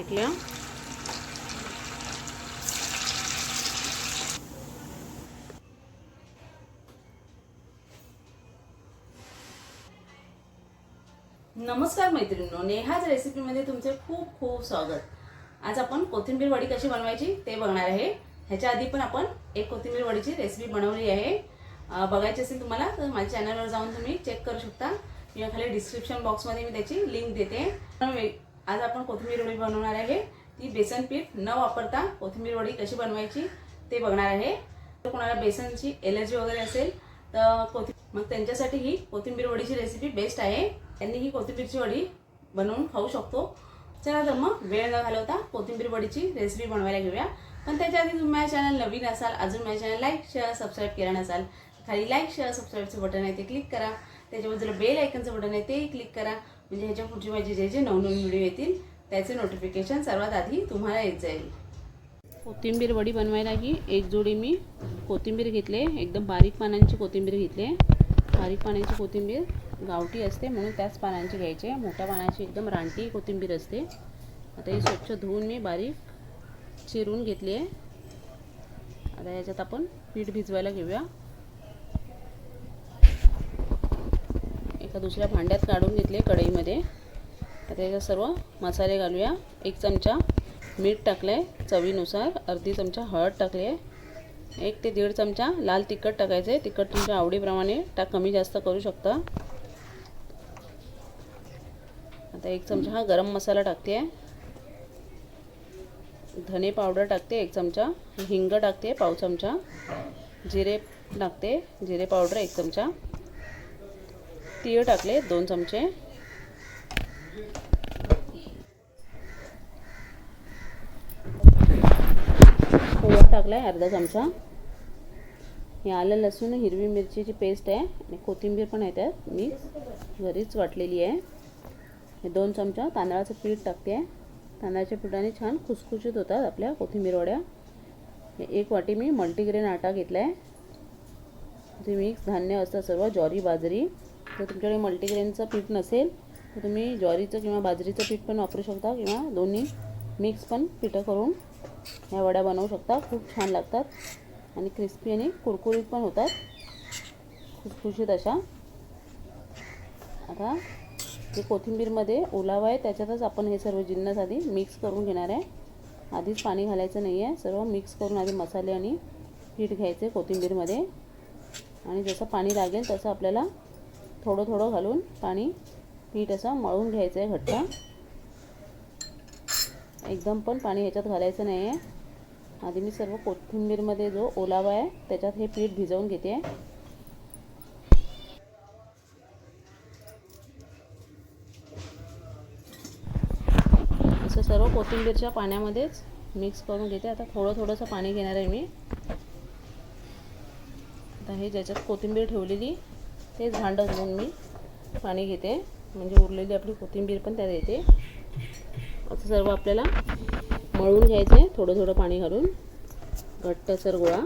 ఇట్లా नमस्कार मैत्रिणींनो नेहाज रेसिपीमध्ये तुमचे खूप खूप स्वागत. आज आपण कोथिंबीर वडी कशी बनवायची ते बघणार आहे. ह्याच्या आधी पण आपण एक कोथिंबीर वडीची रेसिपी बनवली आहे. बघायची असेल तुम्हाला तर माझ्या चॅनलवर जाऊन तुम्ही चेक करू शकता. किंवा खाली डिस्क्रिप्शन बॉक्समध्ये मी त्याची लिंक देते. आज आपण कोथिंबीर वडी बनवणार आहे. ती बेसन पीठ न वापरता कोथिंबीर वडी कशी बनवायची ते बघणार आहे. तर कोणाला बेसनची एलर्जी वगैरे असेल तर कोथि मग त्यांच्यासाठी ही कोथिंबीर वडीची रेसिपी बेस्ट आहे. त्यांनी ही कोथिंबीरची वडी बनवून खाऊ शकतो. चला तर मग वेळ न घालवता कोथिंबीर वडीची रेसिपी बनवायला घेऊया. पण त्याच्या आधी तुम्ही माझ्या चॅनल नवीन असाल अजून माझ्या चॅनल लाईक शेअर सबस्क्राईब केलं नसाल खाली लाईक शेअर सबस्क्राईबचं बटन आहे ते क्लिक करा. त्याच्याबद्दल बेल आयकनचं बटन आहे तेही क्लिक करा. म्हणजे ह्याच्या पुढची माझे जे जे नवनवीन व्हिडिओ येतील त्याचे नोटिफिकेशन सर्वात आधी तुम्हाला येत जाईल. कोथिंबीर वडी बनवायला की एक जोडी मी कोथिंबीर घेतले. एकदम बारीक पानांची कोथिंबीर घेतली. बारीक पानांची कोथिंबीर गावठी असते म्हणून त्याच पानांची घ्यायची. आहे मोठ्या पानांची एकदम रानटी कोथिंबीर असते. आता ही स्वच्छ धुवून मी बारीक चिरून घेतली आहे. आता याच्यात आपण पीठ भिजवायला घेऊया. आता दुसऱ्या भांड्यात काढून घेतले कढईमध्ये. आता याच्यात सर्व मसाले घालूया. एक चमचा मीठ टाकलं आहे चवीनुसार. अर्धी चमचा हळद टाकली आहे एक ते दीड चमचा लाल तिखट टाकायचं. आहे तिखट तुमच्या आवडीप्रमाणे टाक कमी जास्त करू शकता. आता एक चमचा हा गरम मसाला टाकते आहे धने पावडर टाकते एक चमचा. हिंग टाकते पाव चमचा. जिरे टाकते जिरे पावडर एक चमचा. तीळ टाकले दोन चमचे. ओवा टाकला आहे अर्धा चमचा. हे आलं लसूण हिरवी मिरचीची पेस्ट आहे आणि कोथिंबीर पण आहे त्यात मी घरीच वाटलेली आहे. हे दोन चमचा तांदळाचं पीठ टाकते आहे. तांदळाच्या पिठाने छान खुसखुशीत होतात आपल्या कोथिंबीर वड्या. हे एक वाटी मी मल्टीग्रेन आटा घेतला आहे जे मिक्स धान्य असतं सर्व ज्वारी बाजरी. जर तुमच्याकडे मल्टीग्रेनचं पीठ नसेल तर तुम्ही ज्वारीचं किंवा बाजरीचं पीठ पण वापरू शकता किंवा दोन्ही मिक्स पण पिठं करून ह्या वड्या बनवू शकता. खूप छान लागतात आणि क्रिस्पी आणि कुरकुरीत पण होतात. खुसखुशीत अशा. आता जे कोथिंबीरमध्ये ओलावा आहे त्याच्यातच आपण हे सर्व जिन्नस आधी मिक्स करून घेणार आहे. आधीच पाणी घालायचं नाही आहे सर्व मिक्स करून आधी मसाले आणि पीठ घ्यायचे कोथिंबीरमध्ये. आणि जसं पाणी लागेल तसं आपल्याला थोडं थोडं घालून पाणी पीठ असं मळून घ्यायचं आहे घट्ट. एकदम पण पाणी ह्याच्यात घालायचं नाही आहे आधी मी सर्व कोथिंबीरमध्ये जो ओलावा आहे त्याच्यात हे पीठ भिजवून घेते. असं सर्व कोथिंबीरच्या पाण्यामध्येच मिक्स करून घेते. आता थोडं थोडंसं पाणी घेणार आहे मी. आता हे ज्याच्यात कोथिंबीर ठेवलेली तेच भांडं घेऊन मी पाणी घेते. म्हणजे उरलेली आपली कोथिंबीर पण त्यात येते. असं सर्व आपल्याला मळून घ्यायचं आहे थोडं थोडं पाणी घालून. घट्टसर गोळा.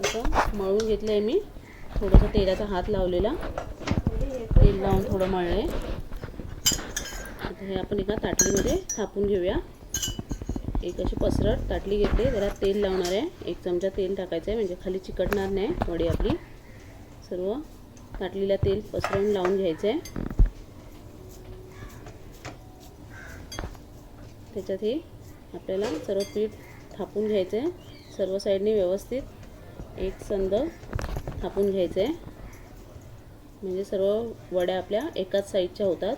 असं मळून घेतलं आहे मी. थोडंसं तेलाचा हात लावलेला. तेल लावून थोडं मळलं आहे आता हे आपण एका ताटलीमध्ये थापून घेऊया. एक अशी पसरट ताटली घेतली त्याला तेल लावणार आहे. एक चमचा तेल टाकायचं आहे. म्हणजे खाली चिकटणार नाही वडी आपली. सर्व ताटलीला तेल पसरवून लावून घ्यायचं आहे. त्याच्यात हे आपल्याला सर्व पीठ थापून घ्यायचं आहे. सर्व साईडने व्यवस्थित एक संद थापून घ्यायचं आहे. म्हणजे सर्व वड्या आपल्या एकाच साईडच्या होतात.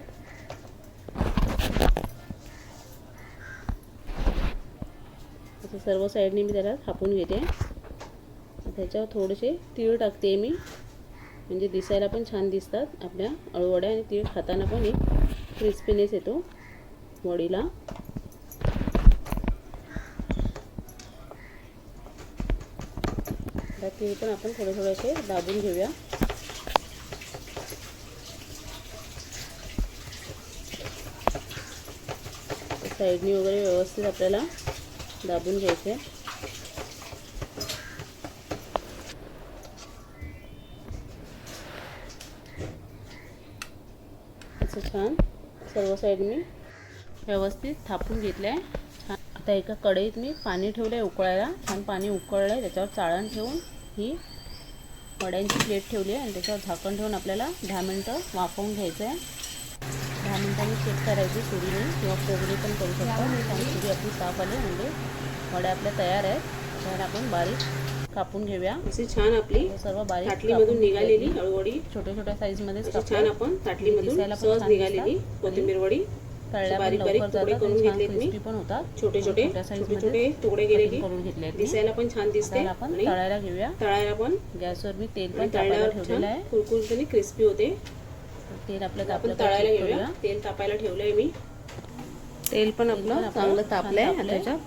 असं सर्व साईडने मी त्याला थापून घेते. त्याच्यावर थोडेसे तीळ टाकते मी. म्हणजे दिसायला पण छान दिसतात आपल्या अळूवड्या आणि तीळ खाताना पण एक क्रिस्पीनेस येतो वडीला. तीळ पण आपण थोडे थोडेसे दाबून घेऊया. साईडनी वगैरे व्यवस्थित आपल्याला दाबून घ्यायचे. असं छान. सर्व साईड मी व्यवस्थित थापून घेतलं आहे छान. आता एका कढईत मी पाणी ठेवलं आहे उकळायला. छान पाणी उकळलं आहे त्याच्यावर चाळण ठेवून ही वड्यांची प्लेट ठेवली आहे आणि त्याच्यावर झाकण ठेवून आपल्याला दहा मिनटं वाफवून घ्यायचं आहे दहा मिनटांनी चेक करायची सुरीने किंवा कोगरी पण करू शकता. आणि सुरी आपली साफ़ आली म्हणजे वड्या आपल्या तयार आहेत. त्याच्यावर आपण बारीक कापून घेऊया. अशी छान आपली सर्व बारीक ताटलीमधून निघालेली. अळूवडी छोट्या छोट्या छान आपण ताटलीमधून दिसायला सहज निघालेली कोथिंबीर वडी. तळल्या बारीक बारीक लवकर तुकडे करून आणि मी. पण होतात. छोटे छोटे छोटे छोटे तुकडे गेले करून घेतले दिसायला पण छान दिसते. आता आपण तळायला घेऊया. तळायला पण. गॅसवर मी तेल पण तळल्यावर ठेवलेलं आहे. कुरकुरीत आणि क्रिस्पी होते. तेल आपलं आपण तळायला घेऊया. तेल तापायला ठेवलंय मी. तेल पण आपलं चांगलं तापलंय आता. त्याच्यात.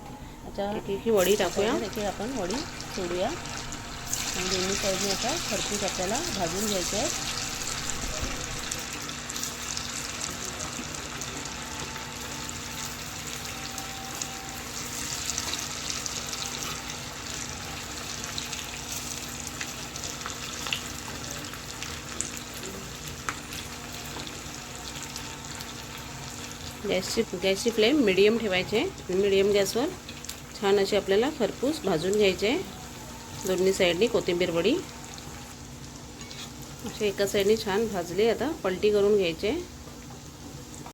आता ही वडी टाकूया. त्याची आपण वडी सोडूया. आणि दोन्ही साईडने असा खरपूस आपल्याला भाजून घ्यायचे आहे गॅसची गॅसची फ्लेम मिडियम ठेवायचे मिडियम गॅसवर छान अशी आपल्याला खरपूस भाजून घ्यायचे दोन्ही साईडनी कोथिंबीर वडी. असे एका साईडनी छान भाजले आता पलटी करून घ्यायचे